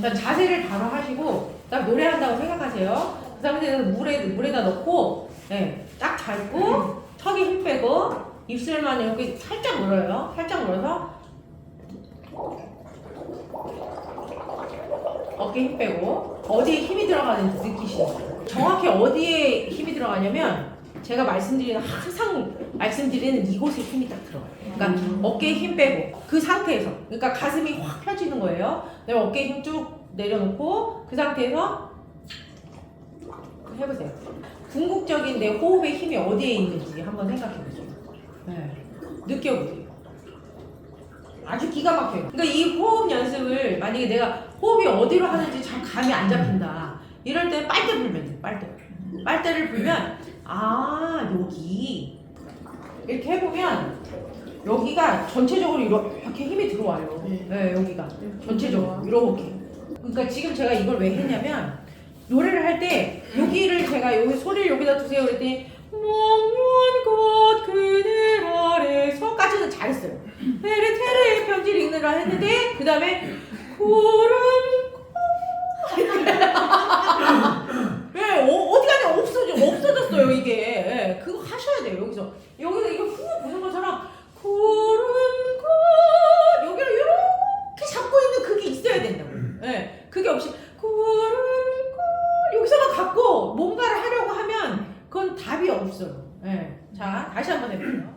자, 자세를 바로 하시고 딱 노래한다고 생각하세요. 그 상태에서 물에 물에다 넣고 네, 딱 밟고 턱에 힘 빼고 입술만 이렇게 살짝 물어요. 살짝 물어서 어깨 힘 빼고 어디에 힘이 들어가는지 거예요. 정확히 어디에 힘이 들어가냐면 제가 말씀드리는 항상 말씀드리는 이곳에 힘이 딱 들어가요. 그러니까 어깨에 힘 빼고 그 상태에서 그러니까 가슴이 확 펴지는 거예요. 그다음에 어깨에 힘 쭉 내려놓고 그 상태에서 해보세요. 궁극적인 내 호흡의 힘이 어디에 있는지 한번 생각해 보세요. 네. 느껴보세요. 아주 기가 막혀요. 그러니까 이 호흡 연습을 만약에 내가 호흡이 어디로 하는지 잘 감이 안 잡힌다. 이럴 때 빨대 불면 돼요. 빨대. 빨대를 불면 아 여기 이렇게 해보면 여기가 전체적으로 이렇게 힘이 들어와요. 네, 여기가 전체적으로 이렇게. 그러니까 지금 제가 이걸 왜 했냐면 노래를 할 때 여기를 제가 여기 소리를 여기다 두세요 그랬더니 먹는 것 그늘 아래서까지는 잘했어요. 테레테레의 편지를 읽느라 했는데 그 다음에 구름 예, 어, 어디 가냐 없어져 없 어졌어요 이게. 예, 그거 하셔야 돼요 여기서. 여기서 이거 후 부는 것처럼 구름 꽃 여기를 이렇게 잡고 있는 그게 있어야 된다고. 예, 그게 없이 구름 꽃 여기서만 갖고 뭔가를 하려고 하면 그건 답이 없어요. 예, 자 다시 한번 해볼게요